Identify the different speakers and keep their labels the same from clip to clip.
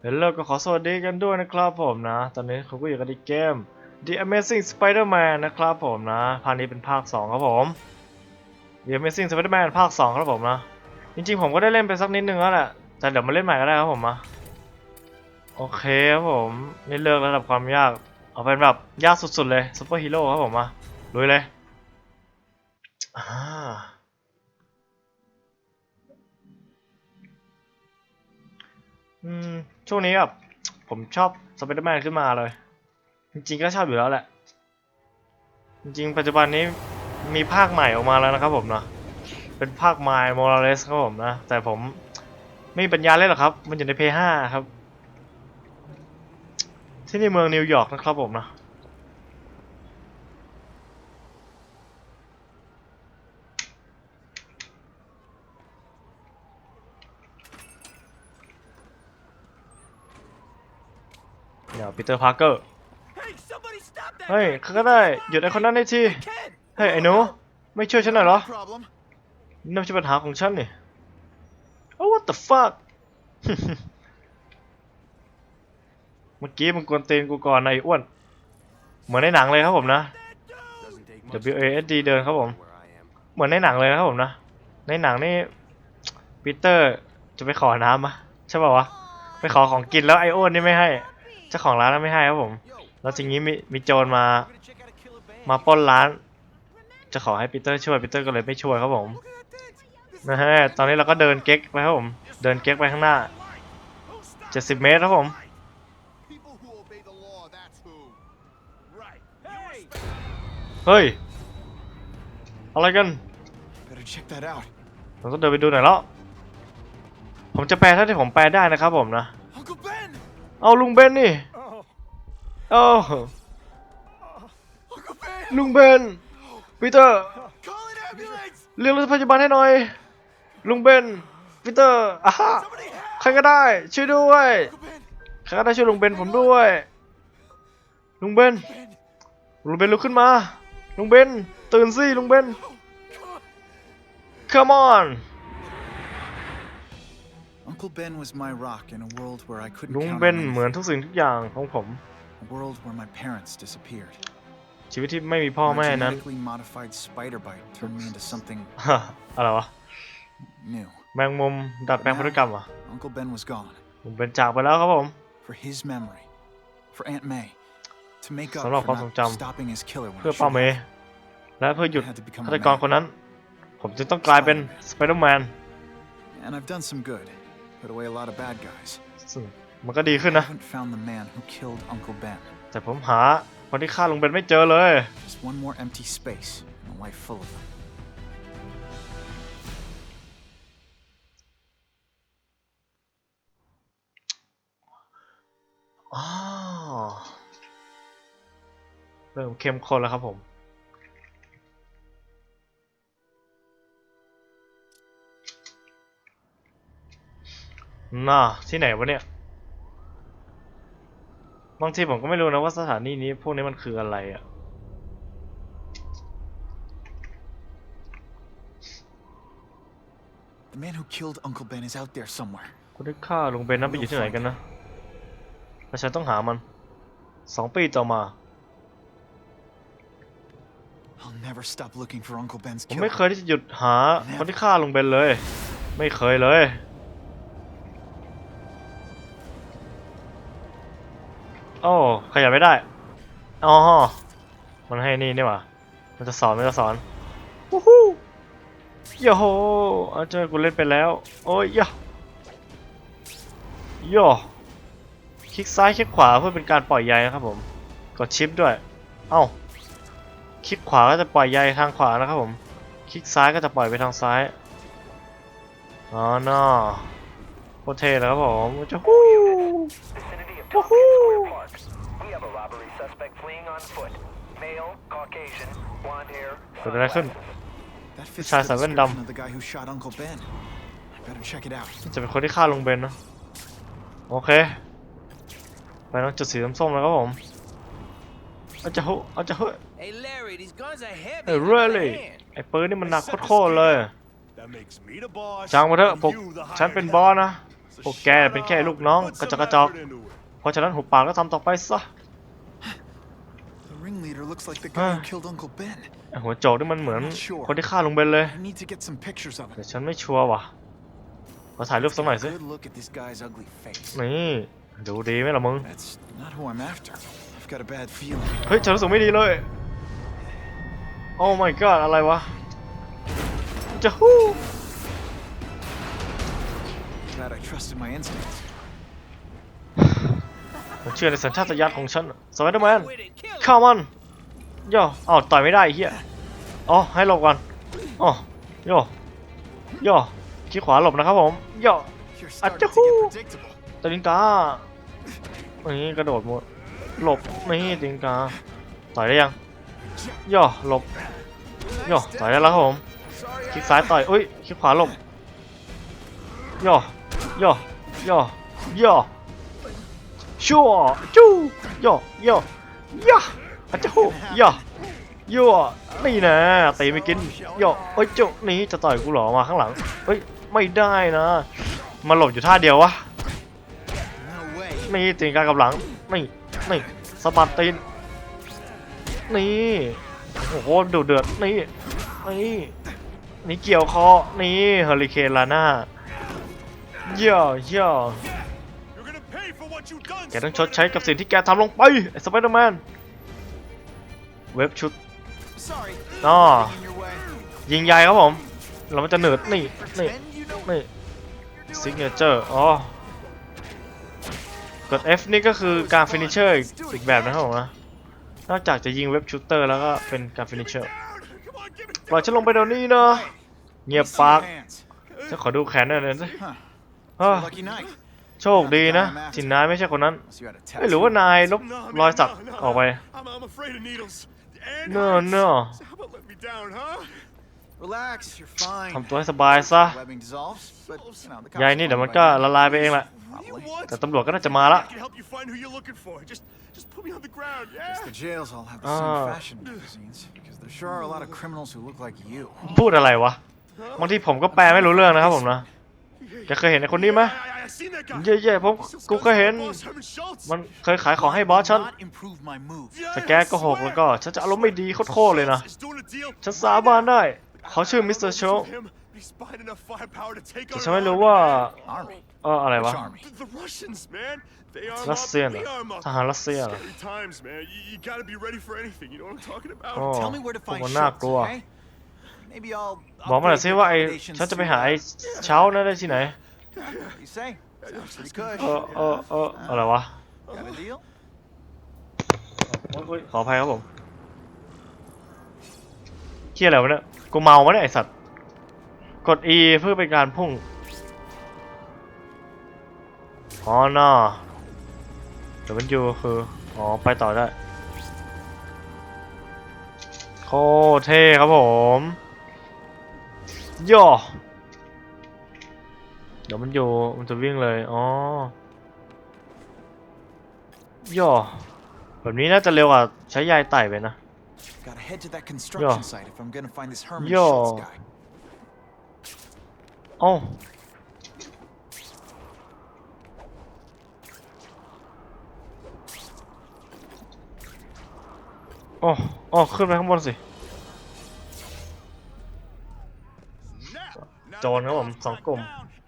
Speaker 1: เฮลโลก็ขอสวัสดีกันด้วยนะครับผมนะ ตอนนี้คุณก็อยู่กันในเกม The Amazing Spider-Man นะครับผมนะภาคนี้เป็นภาค 2 ครับผม The Amazing Spider-Man ภาค 2 ครับผมนะ จริงๆผมก็ได้เล่นไปสักนิดนึงแล้วแหละ แต่เดี๋ยวมาเล่นใหม่ก็ได้ครับผมนะโอเคครับผมนี่เลือกระดับความยาก เอาเป็นแบบยากสุดๆเลยซูเปอร์ฮีโร่ครับผมมาลุยเลยอ่า อืมช่วงนี้แบบผมชอบสไปเดอร์แมนขึ้นมาเลย จริงๆก็ชอบอยู่แล้วแหละ จริงๆปัจจุบันนี้มีภาคใหม่ออกมาแล้วนะครับผมนะเป็นภาค m i l e Morales ครับผมนะ แต่ผมไม่มีปัญญาเล่นหรอกครับ มันอยู่ในเพย์ห้าครับ ที่ในเมืองนิวยอร์กนะครับผมนะ เดี๋ยว ปีเตอร์พาร์เกอร์
Speaker 2: Hey, somebody stop that!
Speaker 1: เฮ้ยเขาก็ได้หยุดไอ้คนนั้นได้ที
Speaker 2: Ken!
Speaker 1: เฮ้ยไอ้หนูไม่ช่วยฉันหน่อยเหรอ
Speaker 3: problem.
Speaker 1: นี่ไม่ใช่ปัญหาของฉันนี่ Oh what the fuck เมื่อกี้มึงกวนตีนกูก่อนนะไอ้อ้วน เหมือนในหนังเลยครับผมนะ
Speaker 3: Doesn't take much
Speaker 1: W A S D เดินครับผม
Speaker 3: where I am.
Speaker 1: เหมือนในหนังเลยนะครับผมนะ ในหนังนี่ปีเตอร์จะไปขอน้ำมะใช่ป่าวะไปขอของกินแล้วไอโอนนี่ไม่ให้ เจ้าของร้านน่ะไม่ให้ครับผม แล้วทีนี้มีมีโจรมา
Speaker 3: We're gonna check out a killer band.
Speaker 1: มาปล้นร้าน จะขอให้ปีเตอร์ช่วยปีเตอร์ก็เลยไม่ช่วยครับผมนะฮะตอนนี้เราก็เดินเก๊กไปครับผม เดินเก๊กไปข้างหน้า 70 เมตรครับผม
Speaker 3: People who obey the law, that's who.
Speaker 2: Right. Hey!
Speaker 1: เฮ้ย อะไรกัน
Speaker 3: Better check that out.
Speaker 1: เราต้องเดินไปดูหน่อยแล้ว ผมจะแปลเท่าที่ผมแปลได้นะครับผมนะ
Speaker 3: Uncle Ben!
Speaker 1: เอาลุงเบนนี่เอาลุงเบนปีเตอร์เรียกรถพยาบาลให้หน่อย ลุงเบนปีเตอร์อะใครก็ได้ช่วยด้วยใครก็ได้ช่วยลุงเบนผมด้วย ลุงเบนลุงเบนลุกขึ้นมา ลุงเบนตื่นสิลุงเบน
Speaker 3: come on.
Speaker 1: On
Speaker 3: Uncle Ben was my rock in a world where I couldn't
Speaker 1: ลุง
Speaker 3: count
Speaker 1: เบน
Speaker 3: on
Speaker 1: เหมือน
Speaker 3: anything.
Speaker 1: ทุกสิ่งทุกอย่างของผม
Speaker 3: A world where my parents disappeared.
Speaker 1: ชีวิตที่ไม่มีพ่อ
Speaker 3: Where
Speaker 1: แม่
Speaker 3: a
Speaker 1: นั้น
Speaker 3: genetically modified spider bite turned me into something
Speaker 1: อะไรวะ
Speaker 3: new.
Speaker 1: แมงมุมดัดแปลงพันธุกรรมเหรอะ
Speaker 3: Uncle Ben was gone.
Speaker 1: ลุงเบนจากไปแล้วครับผม
Speaker 3: For his memory. For Aunt May. To make up
Speaker 1: สำหรับ
Speaker 3: for
Speaker 1: ความทรง
Speaker 3: not
Speaker 1: จำ
Speaker 3: stopping his killer when
Speaker 1: เพื่อ
Speaker 3: I
Speaker 1: ป้า
Speaker 3: should
Speaker 1: เม
Speaker 3: have.
Speaker 1: ย์และเพื่อหยุด
Speaker 3: I had to become
Speaker 1: ฆา
Speaker 3: a
Speaker 1: ตกร
Speaker 3: man.
Speaker 1: คนนั้น ผมจึงต้องกลายเป็นสไปเดอร์แมน
Speaker 3: And I've done some good. Put away a lot of bad guys.
Speaker 1: ซึ่งมันก็ดีขึ้น
Speaker 3: I
Speaker 1: นะ
Speaker 3: haven't found the man who killed Uncle Ben.
Speaker 1: แต่ผมหาคนที่ฆ่าลุงเบนไม่เจอเลย
Speaker 3: Just one more empty space in a life full of them.
Speaker 1: อ๋อเริ่มเข้มข้นแล้วครับผม น่าที่ไหนวะเนี่ยบางทีผมก็ไม่รู้นะว่าสถานีนี้พวกนี้มันคืออะไรอะ่ะ
Speaker 3: The man who killed Uncle Ben is out there somewhere.
Speaker 1: คนที่ฆ่าลุงเบนนั้นไปอยู่ที่ไหนกันนะและฉันต้องหามันสองปีต่อมา
Speaker 3: I'll never stop looking for Uncle Ben's
Speaker 1: ผม
Speaker 3: killer.
Speaker 1: ไม่เคยที่จะหยุดหาคนที่ฆ่าลุงเบนเลย ไม่เคยเลย โอ้ขยับไม่ได้อ๋อมันให้นี่นี่หว่ามันจะสอนมันจะสอนวู้ฮู้โยโหเอาเจอกูเล่นไปแล้ว โอ้ยยโยคลิกซ้ายคลิกขวาเพื่อเป็นการปล่อยใยนะครับผม กดชิปด้วย เอ้า คลิกขวาก็จะปล่อยใยทางขวานะครับผม คลิกซ้ายก็จะปล่อยไปทางซ้าย อ๋อน่าโคตรเท่เลยครับผมจะฮู้
Speaker 4: vicinity
Speaker 1: เกิดอะไรขึ้น
Speaker 3: That fits
Speaker 1: Try
Speaker 3: the
Speaker 1: some
Speaker 3: description
Speaker 1: random.
Speaker 3: of the guy who shot Uncle Ben. I better check it out.
Speaker 1: จะเป็นคนที่ฆ่าลุงเบนเนอะโอเค ไปตรงจุดสีส้มๆแล้วครับผมเอาจะฮู้เอาจะฮู้
Speaker 2: Hey, Larry, these guns are heavy.
Speaker 1: เอ้ย
Speaker 2: Look at
Speaker 1: really
Speaker 2: the hand.
Speaker 1: ไอ้ปืนนี่มันหนักโคตรๆเลย
Speaker 5: That makes me the boss.
Speaker 1: จางมาเถอะ
Speaker 5: and
Speaker 1: ผม
Speaker 5: you the
Speaker 1: ฉันเป็น
Speaker 5: hired
Speaker 1: บอส
Speaker 5: hand.
Speaker 1: นะ
Speaker 5: So
Speaker 1: พวกแกเป็นแค่ลูกน้องกระจอกกระจอกเพราะฉะนั้นหุบปากแล้วทำต่อไปซะ
Speaker 3: The ringleader looks like the guy who
Speaker 1: Ah.
Speaker 3: killed Uncle Ben.
Speaker 1: ไอ้หัวโจกนี่มันเหมือนคนที่ฆ่าลุงเบนเลย
Speaker 3: I need to get some pictures of
Speaker 1: แต่
Speaker 3: him.
Speaker 1: ฉันไม่ชัวร์ว่ะขอถ่ายรูปสักหน่อยสิ
Speaker 3: Good look at this guy's ugly face.
Speaker 1: นี่ดูดีไหมล่ะมึง
Speaker 3: That's not who I'm after. I've got a bad feeling.
Speaker 1: เฮ้ยฉันรู้สึกไม่ดีเลย โอ้ my god อะไรวะ จะฮู้
Speaker 3: Glad I trusted my instincts.
Speaker 1: ผมเชื่อในสัญชาตญาณของฉันสไปเดอร์แมน
Speaker 2: With it, kill it.
Speaker 1: ข้ามัน ย่ออ้าวต่อยไม่ได้ไอ้เฮียอ๋อให้หลบก่อนอ๋อย่อย่อขี้ขวาหลบนะครับผมย่อ
Speaker 3: You're starting to
Speaker 1: Achoo.
Speaker 3: get predictable.
Speaker 1: ตะลิงกานี่กระโดดหมดหลบนี่ตะลิงกาต่อยได้ยังย่อหลบย่อต่อยได้แล้วครับผมคลิกซ้ายต่อยอุ้ยคลิกขวาหลบย่อย่อย่อย่อชั่วจู้ย่อย่อย่อ อะจู้ย่อย่อนี่นะตีไม่กินย่อเอ้ยเจ้านี่จะต่อยกูหรอมาข้างหลังเฮ้ยไม่ได้นะมาหลบอยู่ท่าเดียววะ
Speaker 3: No way.
Speaker 1: นี่ตีนกลากับหลังนี่นี่สะบัดตีนนี่โอ้โหดูเดือดนี่นี่นี่เกี่ยวคอนี่เฮอริเคนลาน่าเย่อย่อแกต้องชดใช้กับสิ่งที่แกทำลงไปไอ้สไปเดอร์แมน เว็บชุด
Speaker 3: Sorry.
Speaker 1: Ah.
Speaker 3: Getting in your way.
Speaker 1: ยิงใหญ่ครับผม เรามันจะเหนืดนี่ นี่
Speaker 3: Pretend you know
Speaker 1: นี่ซิกเนเจอร์อ๋อกด F นี่ก็คือการฟินิเชอร์อีกแบบนะครับผมนะ นอกจากจะยิงเว็บชูตเตอร์แล้วก็เป็นการฟินิเชอร์
Speaker 2: Come on, give it
Speaker 1: ปล่อยฉันลงไปเดี๋ยวนี้นะเงียบ
Speaker 3: See
Speaker 1: ปาก
Speaker 3: your hands.
Speaker 1: จะขอดูแขนหน่อยนะ
Speaker 3: Huh.
Speaker 1: อ้าว
Speaker 3: Lucky night.
Speaker 1: โชคดีนะที่นายไม่ใช่คนนั้น
Speaker 3: Unless you had a
Speaker 1: ไม่หรือว่านายลบ
Speaker 2: No, man,
Speaker 1: รอยสัก
Speaker 2: no, no.
Speaker 1: ออกไป
Speaker 2: I'm, I'm afraid of needles. And
Speaker 1: No,
Speaker 2: heights.
Speaker 1: no.
Speaker 2: So how about let me down, huh?
Speaker 3: Relax, you're fine.
Speaker 1: ทำตัวให้สบายซะ
Speaker 3: Webbing dissolves, but you know, the cops
Speaker 1: ยาย
Speaker 3: will
Speaker 1: นี่
Speaker 3: find
Speaker 1: เดี๋ยว
Speaker 3: a
Speaker 1: มัน
Speaker 3: way
Speaker 1: ก็
Speaker 3: out.
Speaker 1: ละลายไปเองแหละ
Speaker 2: What do you want?
Speaker 1: แต่ตำรวจก็น่าจะมาละ
Speaker 2: I can help you find who you're looking for. Just, just put me on the ground,
Speaker 3: Guess
Speaker 2: yeah?
Speaker 3: the jails all have the
Speaker 1: Ah.
Speaker 3: same fashion magazines, because there sure are a lot of criminals who look like you.
Speaker 1: พูดอะไรวะบางทีผมก็แปลไม่รู้เรื่องนะครับผมนะ แกเคยเห็นไอ้คนนี้ไหม
Speaker 2: I, I, I seen that guy.
Speaker 1: เย่ๆผม
Speaker 2: He sells
Speaker 1: กู
Speaker 2: guns
Speaker 1: ก็
Speaker 2: to
Speaker 1: เห็น
Speaker 2: my boss, Herman Schultz.
Speaker 1: มันเคยขายของให้บอสฉัน
Speaker 3: Not improve my moves.
Speaker 2: Yeah,
Speaker 1: แต่แก
Speaker 2: I
Speaker 1: โก็หก
Speaker 2: swear.
Speaker 1: แล้วก็ ฉันจะอารมณ์ไม่ดีโคตรๆเลยนะ
Speaker 2: He's doing a deal
Speaker 1: ฉันสาบานได้ เขาชื่อมิสเตอร์โช
Speaker 2: From him, he's buying enough firepower to take
Speaker 1: แต่
Speaker 2: on
Speaker 1: ฉันไม่
Speaker 2: an
Speaker 1: รู้
Speaker 2: army,
Speaker 1: ว่า
Speaker 2: man.
Speaker 3: Army.
Speaker 1: เอออะไรวะ
Speaker 3: Which army?
Speaker 2: The, the Russians, man. They arm
Speaker 1: รัส
Speaker 2: up,
Speaker 1: เซียเหร
Speaker 2: we
Speaker 1: อ
Speaker 2: arm up.
Speaker 1: ทหารรัสเซียเหรอ
Speaker 2: Scary times, man. You, you gotta be ready for anything. You know what I'm talking about?
Speaker 1: อ๋อ
Speaker 3: Tell me where to
Speaker 1: พวก
Speaker 3: find
Speaker 1: มันน่า
Speaker 3: Schultz,
Speaker 1: กลัว
Speaker 3: okay? Maybe I'll
Speaker 1: บอกมาหน่อย
Speaker 3: upgrade
Speaker 1: สิ
Speaker 3: your
Speaker 1: ว่าไอ้
Speaker 3: accommodations
Speaker 1: ฉันจะไป
Speaker 3: to,
Speaker 1: หาไอ้
Speaker 3: uh,
Speaker 1: เช้านั่นได้ที่ไหน
Speaker 3: You say? Sounds pretty good.
Speaker 1: เออเออเอออะไรวะ
Speaker 3: Got a deal?
Speaker 1: โอ้ยขออภัยครับผมเที่ยอะไรวะเนี่ยกูเมาวะเนี่ยไอสัตว์ กด E เพื่อเป็นการพุ่ง อ๋อน่าเดี๋ยวมันอยู่คือ อ๋อ ไปต่อได้ โคตรเท่ครับผม ย่อเดี๋ยวมันอยู่มันจะวิ่งเลยอ๋อย่อแบบนี้น่าจะเร็วกว่าใช้ยายไต่ไปนะ
Speaker 3: Gotta head to that construction
Speaker 1: Yeah.
Speaker 3: site if I'm gonna find this Herman
Speaker 1: Yo.
Speaker 3: Schultz guy.
Speaker 1: เอ้าโอ้โอ้ขึ้นไปข้างบนสิ โจรครับผมสองกลุ่ม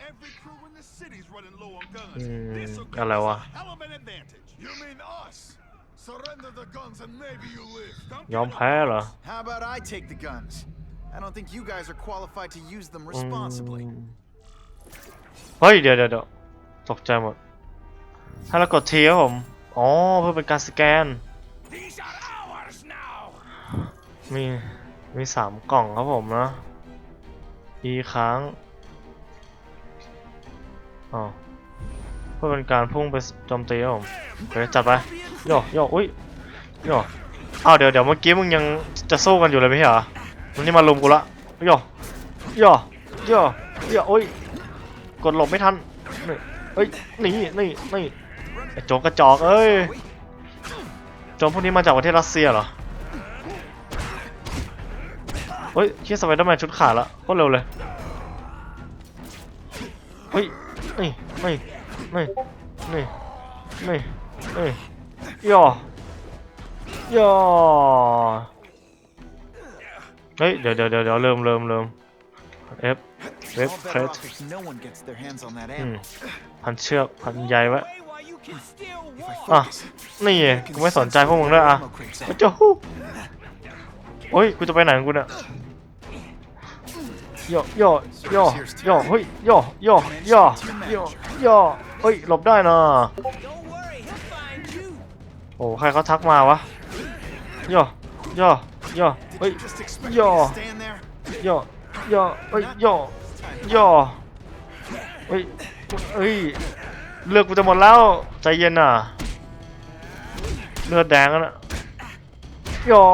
Speaker 2: every crew in the city's running low on guns.
Speaker 1: อืม
Speaker 2: This'll give
Speaker 1: อะไร
Speaker 2: us
Speaker 1: วะ
Speaker 2: a hell of an advantage. You mean us? Surrender the guns and maybe you live. Don't
Speaker 1: ยอมแพ้เหรอ
Speaker 3: How about I take the guns? I don't think you guys are qualified to use them
Speaker 1: อื
Speaker 3: responsibly.
Speaker 1: มเฮ้ยเดี๋ยวเดี๋ยวเดี๋ยวตกใจหมด ถ้าเรากดทีครับผม อ๋อเพื่อเป็นการสแกน
Speaker 2: These are ours now.
Speaker 1: มีมีสามกล่องครับผมนะ อีค้างอ๋อเพื่อเป็นการพุ่งไปโจมตีครับผมโอเคจัดไปโยโยอุ้ยโยอ้าวเดี๋ยวเดี๋ยวเมื่อกี้มึงยังจะสู้กันอยู่เลยไม่ใช่เหรอมันนี่มาลุมกูละโยโยโยโยโอ้ยกดหลบไม่ทันนี่เอ้ยนี่นี่นี่โจกกระจอกเอ้ยโจมพวกนี้มาจากประเทศรัสเซียเหรอ เฮ้ยเฮียสไปเดอร์แมนชุดขาดละโคตรเร็วเลยเฮ้ยนี่นี่นี่นี่นี่นี่ย่อย่อเฮ้ยเดี๋ยวเดี๋ยวเดี๋ยวเดี๋ยวเริ่มเริ่มเริ่ม F
Speaker 3: They're
Speaker 1: F
Speaker 3: all better
Speaker 1: crate
Speaker 3: off if no one gets their hands on that
Speaker 1: อืม
Speaker 3: ammo.
Speaker 1: พันเชือกพันใยไว้
Speaker 3: If I
Speaker 1: อะ
Speaker 3: focus,
Speaker 1: นี่ไง
Speaker 3: I
Speaker 1: กู
Speaker 3: can
Speaker 1: ไม่สนใจ
Speaker 3: see
Speaker 1: พวกมึงด้วยอะ
Speaker 3: ammo crates
Speaker 1: มัน
Speaker 3: out.
Speaker 1: จะฮู้โอ้ยกูจะไปไหนของกูเนี่ยย่อย่อย่อย่อเฮ้ยย่อย่อย่อย่อย่อเฮ้ยหลบได้นะโอ้ใครเขาทักมาวะย่อย่อย่อเฮ้ย
Speaker 3: Just expect
Speaker 1: Yo.
Speaker 3: me to stand there?
Speaker 1: ย่อย่อเฮ้ยย่อย่อเฮ้ยเฮ้ยเลือดกูจะหมดแล้วใจเย็นน่ะเลือดแดงแล้วนะ ย่อ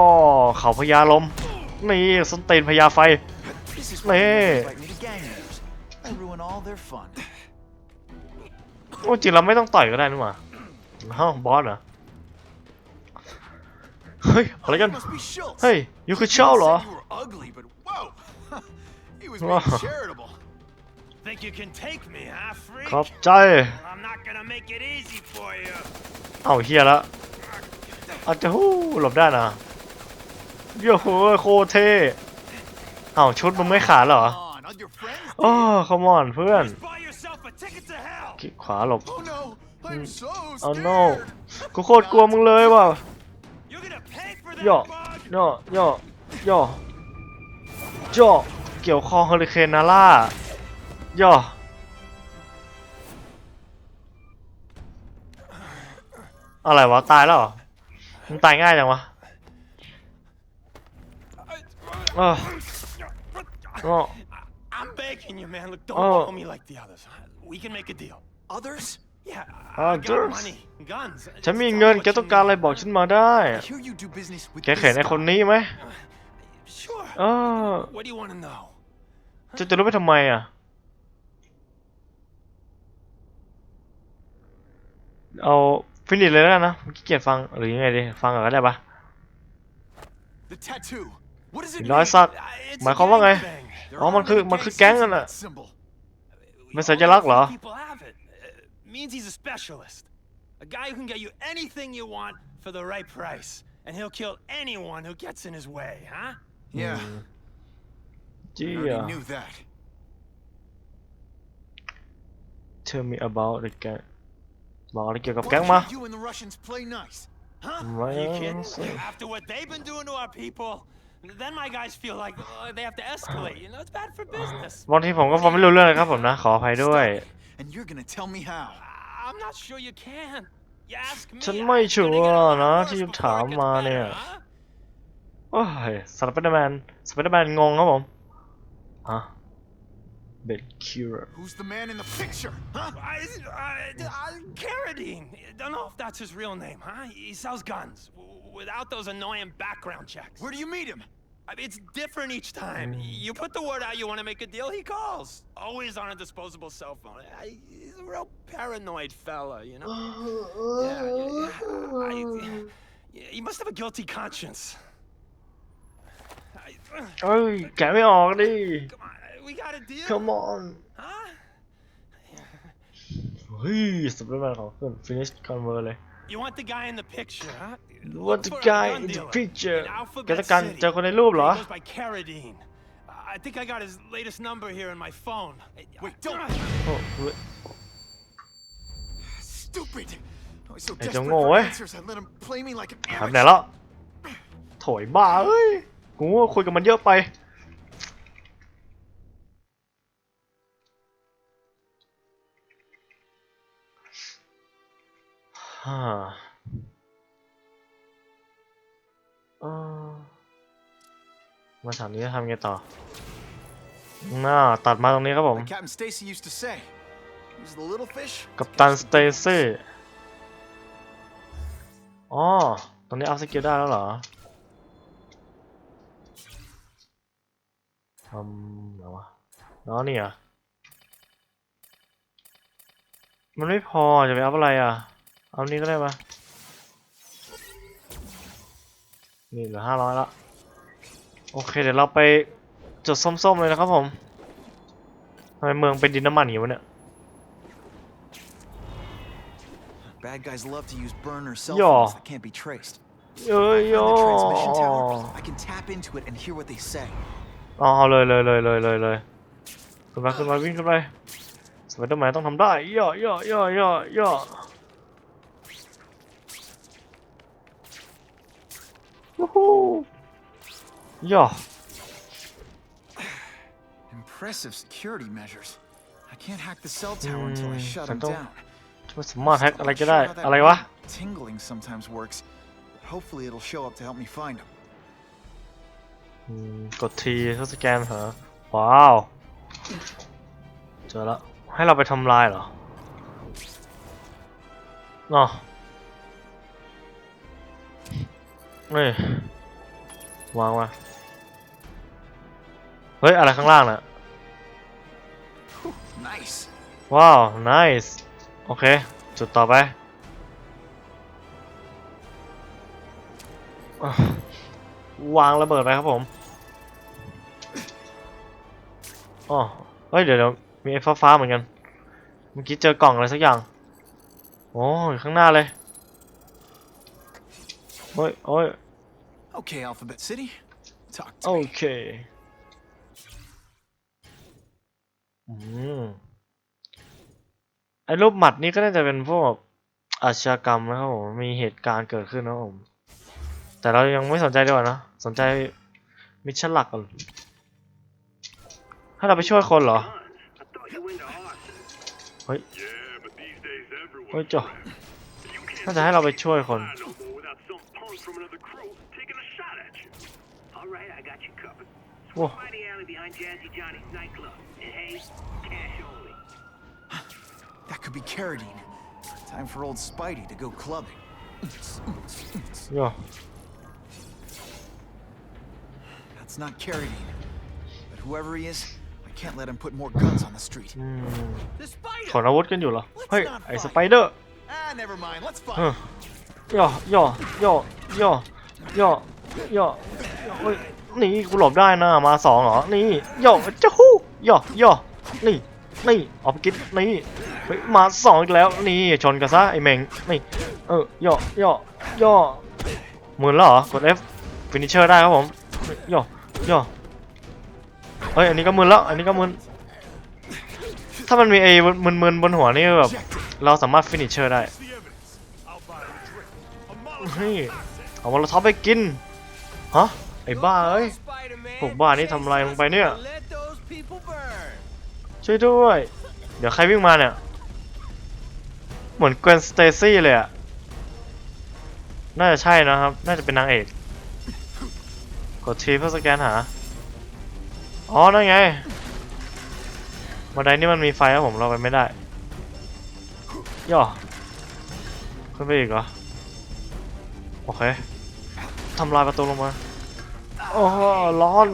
Speaker 1: เขาพญาลมนี่ส้นตีนพญาไฟ
Speaker 3: This is
Speaker 1: Man.
Speaker 3: why you invite me to gang members. I ruin all their fun.
Speaker 1: โอ้จริงเราไม่ต้องต่อยก็ได้นี่หว่าเฮ้าบอสเหรอเฮ้ยอะไรกัน
Speaker 3: Must be Schultz.
Speaker 1: เฮ้ยยูคือเช่าเหรอ
Speaker 3: Said you were ugly, but whoa, he was
Speaker 1: Whoa.
Speaker 3: being charitable.
Speaker 5: Think you can take me, huh, freak?
Speaker 1: ขอบใจ
Speaker 5: I'm not gonna make it easy for you.
Speaker 1: เอ้าเฮียละ อาจจะฮู้หลบได้นะโย่โหโคตรเท่เอ้าชุดมึงไม่ขาดเหรอ
Speaker 3: Come on, all your friends.
Speaker 1: โอ้คอมอนเพื่อน
Speaker 5: Just buy yourself a ticket to hell.
Speaker 1: คลิกขวาหลบ
Speaker 3: Oh no, I'm so
Speaker 1: เอา
Speaker 3: scared.
Speaker 1: no กูโคตรกลัวมึงเลยว่ะ
Speaker 5: You're gonna pay for that,
Speaker 1: ย่อ
Speaker 5: bud.
Speaker 1: ย่อย่อย่อย่อเกี่ยวคอเฮอริเคนนาร่าย่ออะไรวะ ตายแล้วเหรอ มึงตายง่ายจังวะเอออ๋อ
Speaker 5: I'm begging you, man. Look, don't
Speaker 1: Oh.
Speaker 5: call me like the others. huh? We can make a deal.
Speaker 3: Others?
Speaker 5: Yeah, I got
Speaker 1: Others?
Speaker 5: money, guns.
Speaker 1: ฉัน
Speaker 5: Just
Speaker 1: มี
Speaker 5: tell me
Speaker 1: เงิน
Speaker 5: what
Speaker 1: แก
Speaker 5: you
Speaker 1: ต้องการอะไร
Speaker 5: need.
Speaker 1: บอกฉันมาได้
Speaker 3: I hear you do business with
Speaker 1: แก
Speaker 3: this
Speaker 1: เห็นไอ้คนนี้ไหม
Speaker 5: Sure.
Speaker 1: เออ
Speaker 5: What do you want to know?
Speaker 1: จะจะรู้ไปทำไมอะ เอา ฟินิชเลยแล้วกันนะขี้เกียจฟังหรือยังไงดีฟังก่อนก็ได้ปะ
Speaker 3: The tattoo. What does it
Speaker 1: ร้อย
Speaker 3: mean?
Speaker 1: สัตว์
Speaker 5: Uh, it's
Speaker 1: หมาย
Speaker 5: a
Speaker 1: ความว่าไง
Speaker 5: gangbang.
Speaker 3: There
Speaker 1: อ๋อ
Speaker 3: aren't
Speaker 1: มันคือ
Speaker 3: many
Speaker 1: มันคือ
Speaker 3: gang
Speaker 1: แก๊ง
Speaker 3: signs
Speaker 1: กัน
Speaker 3: with
Speaker 1: อะ
Speaker 3: that symbol.
Speaker 1: ไม่สัญลักษณ์เหรอ
Speaker 5: Only a few people have it. Uh, means he's a specialist. A guy who can get you anything you want for the right price. And he'll kill anyone who gets in his way, huh?
Speaker 3: Yeah,
Speaker 1: จี้
Speaker 3: I
Speaker 1: อะ
Speaker 3: already knew that.
Speaker 1: Tell me about the gang บอกอะไรเกี่ยวกับ
Speaker 3: Why
Speaker 1: แก๊ง
Speaker 3: can't
Speaker 1: มา
Speaker 3: you and the Russians play nice?
Speaker 5: Huh?
Speaker 1: Well,
Speaker 5: Are you kidding?
Speaker 1: so-
Speaker 5: After what they've been doing to our people, then my guys feel like uh, they have to escalate. You know, it's bad for business.
Speaker 1: บางทีผมก็ฟังไม่รู้เรื่องเลยครับผมนะ ขออภัยด้วย
Speaker 3: And you're gonna tell me how.
Speaker 5: I'm not sure you can. You ask me.
Speaker 1: ฉันไม่
Speaker 5: I'm
Speaker 1: ชัว
Speaker 5: gonna get on
Speaker 1: ร์
Speaker 5: my
Speaker 1: นะ
Speaker 5: horse
Speaker 1: ที่
Speaker 5: before
Speaker 1: ถาม
Speaker 5: it gets
Speaker 1: มาเนี่ย
Speaker 5: better, huh?
Speaker 1: โอ้ยสไปเดอร์แมนสไปเดอร์แมนงงครับผมฮะ Belcure.
Speaker 3: Who's the man in the picture, huh?
Speaker 5: I, I, I, Carradine. Don't know if that's his real name, huh? He sells guns without those annoying background checks.
Speaker 3: Where do you meet him?
Speaker 5: I mean, it's different each time. You put the word out you want to make a deal, he calls. Always on a disposable cell phone. I, he's a real paranoid fella, you know? yeah, yeah, yeah. he must have a guilty conscience.
Speaker 1: Oh, carry on,
Speaker 5: Come on. We got a deal?
Speaker 1: come on
Speaker 5: Huh?
Speaker 1: เฮ้ยสไปเดอร์แมนของขึ้น finish convert เลย
Speaker 5: You want the guy in the picture, huh?
Speaker 1: What
Speaker 5: Look
Speaker 1: the
Speaker 5: for a
Speaker 1: guy
Speaker 5: gun
Speaker 1: in the
Speaker 5: dealer
Speaker 1: picture
Speaker 5: in Alphabet
Speaker 1: แกต้องการ
Speaker 5: City.
Speaker 1: เจอคนในรูปเหรอ
Speaker 5: He goes by Carradine. I think I got his latest number here in my phone.
Speaker 3: Wait, don't.
Speaker 1: โอ้เว้ย
Speaker 3: Stupid. I was so
Speaker 1: Hey,
Speaker 3: desperate
Speaker 1: don't
Speaker 3: for
Speaker 1: go away.
Speaker 3: answers, I let him play me like an
Speaker 1: หายไปไหน
Speaker 3: amateur.
Speaker 1: แล้วโถยบ้าเอ้ยกูว่าคุยกับมันเยอะไป ฮ่าเออมาถามนี้จะทำไงต่อน่าตัดมาตรงนี้ครับผม
Speaker 3: Like Captain Stacy used to say, use the little fish. to
Speaker 1: กับตัน
Speaker 3: catch
Speaker 1: ส
Speaker 3: the
Speaker 1: เต
Speaker 3: big
Speaker 1: ซี่
Speaker 3: fish.
Speaker 1: อ๋อตอนนี้อัพสกิลได้แล้วเหรอทำอะไรวะน้อนี่อะมันไม่พอจะไปอัพอะไรอะ เอานี้ก็ได้ปะนี่เหลือห้าร้อยละโอเค เดี๋ยวเราไปจุดส้มๆเลยนะครับผมทำไมเมืองเป็นดินน้ำมันอย่างนี้วะเนี่ย
Speaker 3: Bad guys love to use burner cell
Speaker 1: Yeah.
Speaker 3: phones that can't be traced.
Speaker 1: เอ้ย
Speaker 3: Find
Speaker 1: โย่
Speaker 3: the transmission tower. I can tap into it and hear what they say.
Speaker 1: เอาเอาเลยเลยเลยเลยเลยเลยขึ้นมาขึ้นมาวิ่งขึ้นไปสไปเดอร์แมนต้องทำได้ย่อย่อย่อย่อย่วู้ ฮู้ย่อ
Speaker 3: Impressive security measures. I can't hack the cell tower until I
Speaker 1: Hmm,
Speaker 3: shut
Speaker 1: I
Speaker 3: them
Speaker 1: don't-
Speaker 3: down.
Speaker 1: ไม่สามารถแฮก
Speaker 3: Still
Speaker 1: อะไร
Speaker 3: not
Speaker 1: ก็
Speaker 3: sure
Speaker 1: ได้
Speaker 3: how that
Speaker 1: อะไรวะ
Speaker 3: weird Tingling sometimes works. But hopefully it'll show up to help me find them.
Speaker 1: อืมกดทีเพื่อสแกนเหรอว้าว เจอแล้วให้เราไปทำลายเหรอเนาะ นี่วางมาเฮ้ย อะไรข้างล่างน่ะ
Speaker 3: Nice.
Speaker 1: ว้าว nice โอเค จุดต่อไปอะวางระเบิดไปครับผมอ๋อเฮ้ย เดี๋ยวเดี๋ยวมีไอ้ฟ้าๆเหมือนกัน เมื่อกี้เจอกล่องอะไรสักอย่าง โอ้ยข้างหน้าเลย โอ้ยโอ้ย
Speaker 3: Okay, Alphabet City. Talk
Speaker 1: โอ
Speaker 3: to me.
Speaker 1: เค อืม ไอ้รูปหมัดนี่ก็น่าจะเป็นพวกอาชญากรรมนะครับผม มีเหตุการณ์เกิดขึ้นนะครับผม แต่เรายังไม่สนใจดีกว่านะ สนใจมิชชั่นหลักก่อนให้เราไปช่วยคนเหรอเฮ้ยเฮ้ยจ้ะน่าจะให้เราไปช่วยคน
Speaker 6: no more only.
Speaker 3: That could be Carradine. Time for old Spidey to go clubbing.
Speaker 1: ย่อ
Speaker 3: That's not Carradine. But whoever he is, I can't let him put more guns on the street.
Speaker 1: อืม
Speaker 5: The spider!
Speaker 1: ขนอาวุธกันอยู่เหรอ เฮ้ย ไอ้สไปเดอร์
Speaker 3: Ah, never mind. Let's
Speaker 1: เอ
Speaker 3: fight.
Speaker 1: อย่อย่อย่อย่อย่อย่อเฮ้ย นี่กูหลบได้นะมาสองเหรอ นี่ย่อจะฮู้ย่อย่อนี่ นี่ออกกินนี่มาสองอีกแล้ว นี่ชนกันซะไอ้เมงนี่เออย่อย่อย่อหมื่นแล้วเหรอกด F finisher ได้ครับผมย่อย่อเฮ้ยอันนี้ก็หมื่นแล้ว อันนี้ก็หมื่นถ้ามันมีไอ้มึนๆบนหัวนี่แบบเราสามารถ finisher ได้เฮ้ย
Speaker 2: Molotov.
Speaker 1: เอาวอลท็อปไปกินฮะ ไอ้บ้าเอ้ยพวกบ้านี่ทำอะไรลงไปเนี่ย ช่วยด้วย เดี๋ยวใครวิ่งมาเนี่ย เหมือนเกวนสเตซี่เลยอะน่าจะใช่นะครับ น่าจะเป็นนางเอก กดทีเพื่อสแกนหา อ๋อ นั่นไงบันไดนี่มันมีไฟครับผม เราไปไม่ได้ ย่อ ขึ้นไปอีกเหรอ โอเค ทำลายประตูลงมา โอ้โหร้อน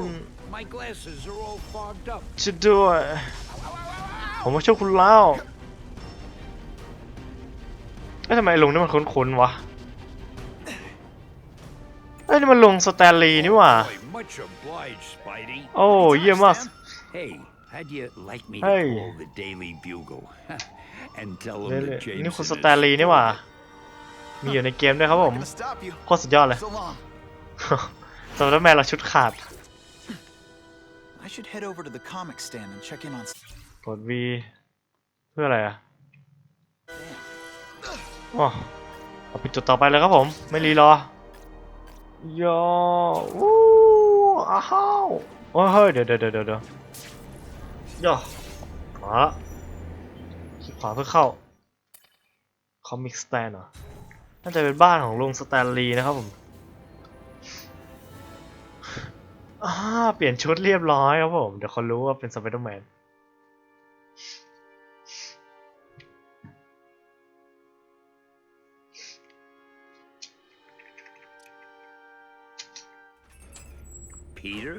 Speaker 6: My glasses are all fogged up.
Speaker 1: ช่วยด้วย ผมมาช่วยคุณแล้วเอ้ยทำไมลุงนี่มันคุ้นๆวะเอ้ยนี่มันลุงสแตนลีย์นี่หว่า
Speaker 6: Boy, much obliged, Spidey.
Speaker 1: โอ้เยี่ยมมาก
Speaker 6: Hey, how'd you like me
Speaker 1: Hey.
Speaker 6: to call the Daily Bugle? and tell them
Speaker 1: นี่
Speaker 6: that James
Speaker 1: นี่คุณสแตนลีย์นี่หว่า มีอยู่ในเกมด้วยครับผม
Speaker 3: I'm gonna stop you.
Speaker 1: โคตรสุดยอดเลย
Speaker 3: So long.
Speaker 1: สไปเดอร์แมนเราชุดขาด
Speaker 3: I should head over to the comic stand and check in on.
Speaker 1: กด V เพื่ออะไรอะอ๋อเอาไปจุดต่อไปเลยครับผม ไม่รีรอยอวู้อ้าวโอ้ยเฮ้ยเดี๋ยวเดี๋ยวเดี๋ยวเดี๋ยวยอมาละคลิกขวาเพื่อเข้าคอมิกสแตนเหรอน่าจะเป็นบ้านของลุงสแตนลีย์นะครับผม อ่าเปลี่ยนชุดเรียบร้อยครับผม เดี๋ยวคนรู้ว่าเป็นสไปเดอร์แมน
Speaker 6: Peter?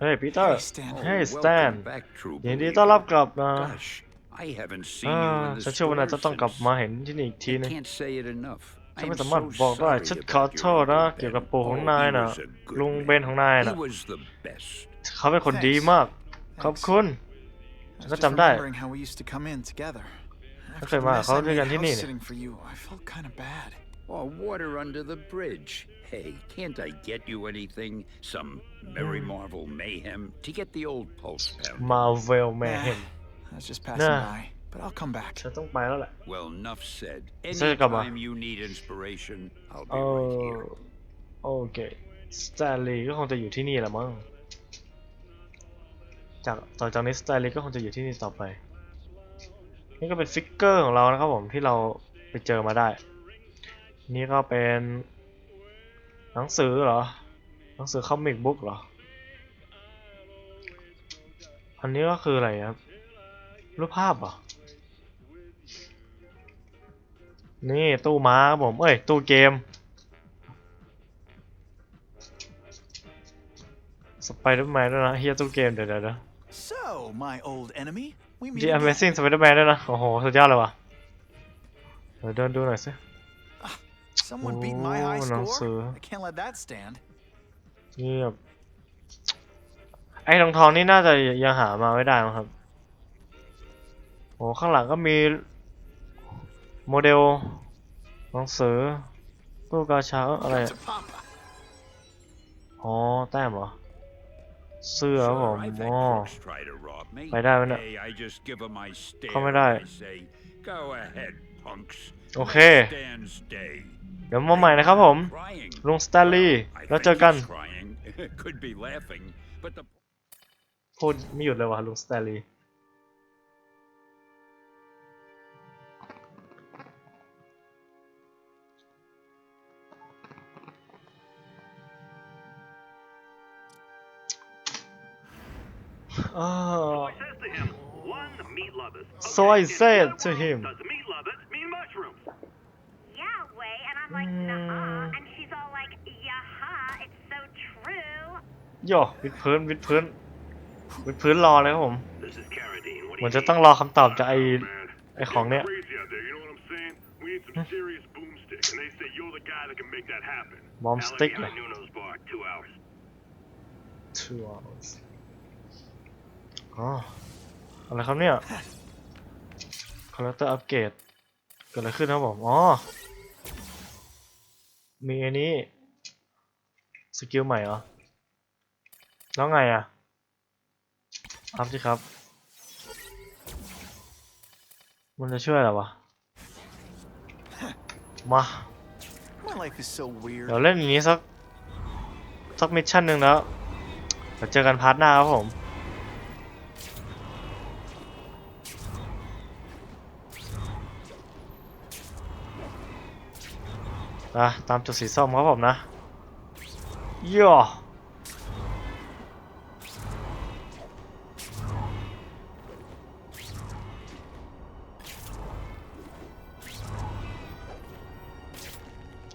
Speaker 1: เฮ้ยปีเตอร์
Speaker 3: Hey, Stan.
Speaker 6: Oh,
Speaker 1: Hey,
Speaker 6: welcome
Speaker 1: Stan.
Speaker 6: back, true
Speaker 1: ยินดี
Speaker 6: believer.
Speaker 1: ต้อนรับกลับนะ
Speaker 6: Gosh, I haven't seen
Speaker 1: อ่า
Speaker 6: you in the
Speaker 1: ฉันเชื่อว่านา
Speaker 6: store
Speaker 1: จะต้องกลับ
Speaker 6: since-
Speaker 1: มาเห็นที่นี่อีกที
Speaker 6: I
Speaker 1: นึง
Speaker 6: can't say it enough.
Speaker 1: ฉัน
Speaker 6: I'm
Speaker 1: ไม่สามารถ
Speaker 6: so
Speaker 1: บอกได้
Speaker 6: sorry
Speaker 1: ฉัน
Speaker 6: about
Speaker 1: ขอโทษ
Speaker 6: your
Speaker 1: นะ
Speaker 6: uncle
Speaker 1: เกี่ยวกับ
Speaker 6: Ben.
Speaker 1: ปู่ของ
Speaker 6: Oh,
Speaker 1: นาย
Speaker 6: he
Speaker 1: นะ
Speaker 6: was a good
Speaker 1: ลุง
Speaker 6: man.
Speaker 1: เบนของนาย
Speaker 6: He
Speaker 1: นะ
Speaker 6: was the best.
Speaker 1: เขาเป็นคนดีมาก ขอบคุณ
Speaker 3: I was
Speaker 1: Có
Speaker 3: just
Speaker 1: chấm đây.
Speaker 3: remembering how we used to come in together.
Speaker 1: ไม่เคยมากับเขาด้วยกันที่นี่
Speaker 3: House
Speaker 1: เนี่ย
Speaker 3: sitting for you, I felt kind of bad.
Speaker 7: Or water under the bridge. Hey, can't I get you anything? Some Merry Marvel mayhem to get the old pulse pounding?
Speaker 1: มาเวลแมน
Speaker 3: I was just passing
Speaker 1: Nah.
Speaker 3: by, but I'll come back.
Speaker 1: ฉันต้องไปแล้วแหละ
Speaker 7: Well, enough said.
Speaker 1: Sige ka ba?
Speaker 7: Anytime you need inspiration, I'll
Speaker 1: เอ
Speaker 7: be right
Speaker 1: อ
Speaker 7: here.
Speaker 1: โอเคสแตนลีย์ก็คงจะอยู่ที่นี่แหละมั้งจากต่อจากนี้สแตนลีย์ก็คงจะอยู่ที่นี่ต่อไป นี่ก็เป็นฟิกเกอร์ของเรานะครับผมที่เราไปเจอมาได้ นี่ก็เป็นหนังสือเหรอ หนังสือคอมิกบุ๊กเหรอ อันนี้ก็คืออะไรครับ รูปภาพเหรอ นี่ตู้ม้าครับผม เอ้ย ตู้เกมสไปเดอร์แมนด้วยนะเฮียตู้เกมเดี๋ยวเดี๋ยวเดี๋ยว
Speaker 3: So, my old enemy, we meet
Speaker 1: The
Speaker 3: again.
Speaker 1: Amazing Spider-Man ด้วยนะ โอ้โห สุดยอดเลยว่ะเดี๋ยวเดินดูหน่อยสิ
Speaker 3: Someone beat my high
Speaker 1: Oh, no,
Speaker 3: score?
Speaker 1: sir.
Speaker 3: I can't let that stand.
Speaker 1: เงียบไอ้ทองทองนี่น่าจะยังหามาไม่ได้มั้งครับ โอ้ข้างหลังก็มี โมเดลหนังสือตู้กาชาเอ้ออะไรอะ
Speaker 3: To Papa.
Speaker 1: อ๋อ แต้มเหรอ เสื้อครับผม
Speaker 7: I've
Speaker 1: อ๋อ
Speaker 7: had crooks try to rob me.
Speaker 1: ไปได้ไหมเนี่ย
Speaker 7: Hey, I just give 'em my stare.
Speaker 1: เข้าไม่ได้
Speaker 7: I say, go ahead, punks.
Speaker 1: โอเค
Speaker 7: Stand stay.
Speaker 1: เดี๋ยวมาใหม่นะครับผม
Speaker 7: Crying.
Speaker 1: ลุงสแตนลีย์
Speaker 7: I
Speaker 1: แล้ว
Speaker 7: think
Speaker 1: เจอกัน
Speaker 7: he's crying. Could be laughing, but the
Speaker 1: พูดไม่หยุดเลยว่ะลุงสแตนลี
Speaker 6: So I Okay,
Speaker 1: said
Speaker 6: the
Speaker 1: to
Speaker 6: other
Speaker 1: him.
Speaker 6: one, Does meat lovers mean mushrooms?
Speaker 8: Yeah, way. And I'm like,
Speaker 1: Mm.
Speaker 8: nuh-uh. And she's all like, yeah, it's so true.
Speaker 1: โย่วิดพื้นวิดพื้นวิดพื้นรอเลยครับผม
Speaker 6: This is Carradine. What
Speaker 1: เหมื
Speaker 6: do
Speaker 1: อน
Speaker 6: you
Speaker 1: จะ
Speaker 6: need?
Speaker 1: ต้องรอคำตอบจากไอ้
Speaker 6: Man,
Speaker 1: ไอ้ของเนี้ย
Speaker 2: Crazy out there, you know what I'm saying? We need some serious boomstick, and they say you're the guy that can make that happen.
Speaker 1: บอมสติ๊ก
Speaker 6: Alley
Speaker 1: เหรอ
Speaker 6: behind Nuno's bar, two hours.
Speaker 1: Two hours อ๋ออะไรครับเนี่ยคอลเลคเตอร์อัปเกรดเกิดอะไรขึ้นครับผมอ๋อมีอันนี้สกิลใหม่เหรอ แล้วไงอะอัพสิครับ มันจะช่วยอะไรวะ มา
Speaker 3: My life is so weird.
Speaker 1: เดี๋ยวเล่นอย่างนี้สัก สักมิชชั่นหนึ่งแล้วเดี๋ยวเจอกันพาร์ทหน้าครับผม อะตามจุดสีส้มครับผมนะย่อ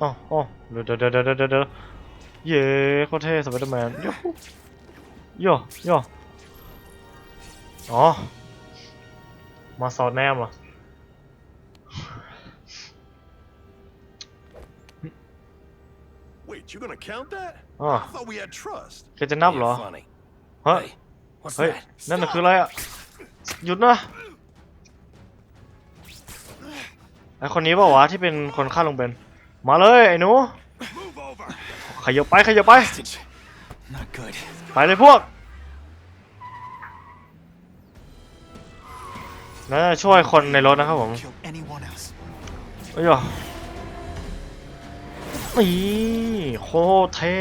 Speaker 1: อ๋ออ๋อเดี๋ยวเดี๋ยวเดี๋ยวเดี๋ยวเดี๋ยวเดี๋ยวเย้โคตรเท่สไปเดอร์แมนย่อย่อย่ออ๋อมาสอดแนมเหรอ
Speaker 2: you gonna count that?
Speaker 1: อ๋อ
Speaker 2: I thought we had trust.
Speaker 1: แกจะนับเหรอ
Speaker 5: Funny.
Speaker 1: เฮ้ย
Speaker 5: What's
Speaker 1: เฮ้ย
Speaker 5: that?
Speaker 1: นั่นน่ะคืออะไรอะ หยุดนะไอคนนี้เปล่าวะที่เป็นคนฆ่าลุงเบนมาเลยไอ้หนู
Speaker 2: Move over.
Speaker 1: ขยับไปขยับไป
Speaker 3: Stitch. Not good.
Speaker 1: ไปเลยพวกน่าจะช่วยคนในรถนะครับผม
Speaker 3: Kill anyone else.
Speaker 1: เอ้ยอะ นี่โคตรเท่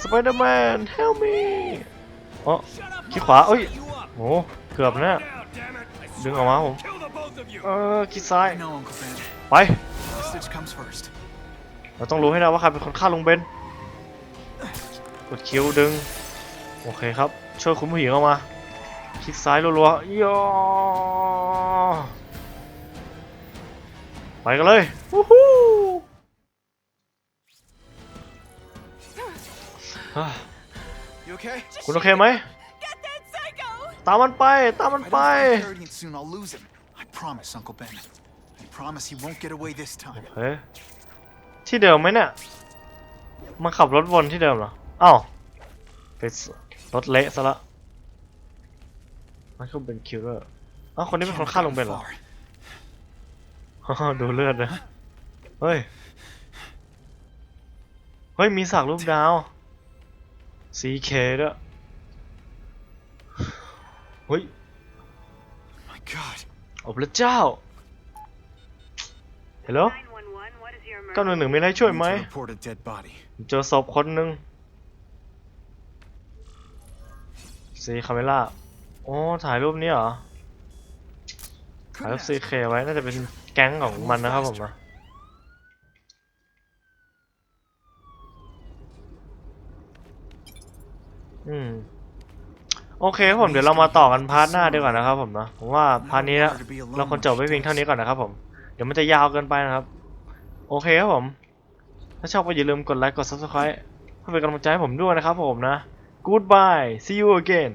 Speaker 1: สไปเดอร์แมน help me อ๋อขี้ขวาเอ้ยโหเกือบนะดึงออกมาผมเออขี้ซ้าย ไป เราต้องรู้ให้ได้ว่าใครเป็นคนฆ่าลุงเบน กดคิวดึง โอเคครับ ช่วยคุณผู้หญิงออกมา คลิกซ้ายรัวๆย่อไปกันเลยวู้ฮู้ คุณโอเคไหม ตามมันไป ตามมัน
Speaker 3: If I
Speaker 1: ไป
Speaker 3: don't find Carradine soon, I'll lose him. I promise, Uncle Ben. I promise he won't get away this time.
Speaker 1: เฮ้ย ที่เดิมไหมเนี่ยมาขับรถวนที่เดิมเหรอ อ้าวไปสรถเละซะละมันคือเป็นคิลเลอร์อ้าวคนนี้เป็นคนฆ่าลุงเบนเหรอ
Speaker 3: Far.
Speaker 1: ดูเลือดนะ เฮ้ย เฮ้ย มีสักรูปดาว CK ด้วยเฮ้ย
Speaker 3: My God.
Speaker 1: โอ้พระเจ้าฮัลโหล
Speaker 8: 911, what is your
Speaker 1: เก้าหนึ่ง
Speaker 8: emergency?
Speaker 1: หนึ่งมีอะไรช่วยไหม
Speaker 3: Need to report a dead body.
Speaker 1: เจอศพคนหนึ่งซีคาเมล่าโอ้ถ่ายรูปนี้เหรอถ่ายรูป
Speaker 3: Couldn't
Speaker 1: ซี
Speaker 3: ask
Speaker 1: เคไว้น่าจะเป็นแก๊งของมันนะครับผมนะ อืม โอเคครับผมเดี๋ยวเรามาต่อกันพาร์ทหน้าดีกว่านะครับผมนะผมว่าพาร์ทนี้เราควรจบไว้เพียงเท่านี้ก่อนนะครับผมเดี๋ยวมันจะยาวเกินไปนะครับ โอเคครับผม ถ้าชอบก็อย่าลืมกดไลค์กด subscribe เพื่อเป็นกำลังใจให้ผมด้วยนะครับผมนะ Goodbye see you again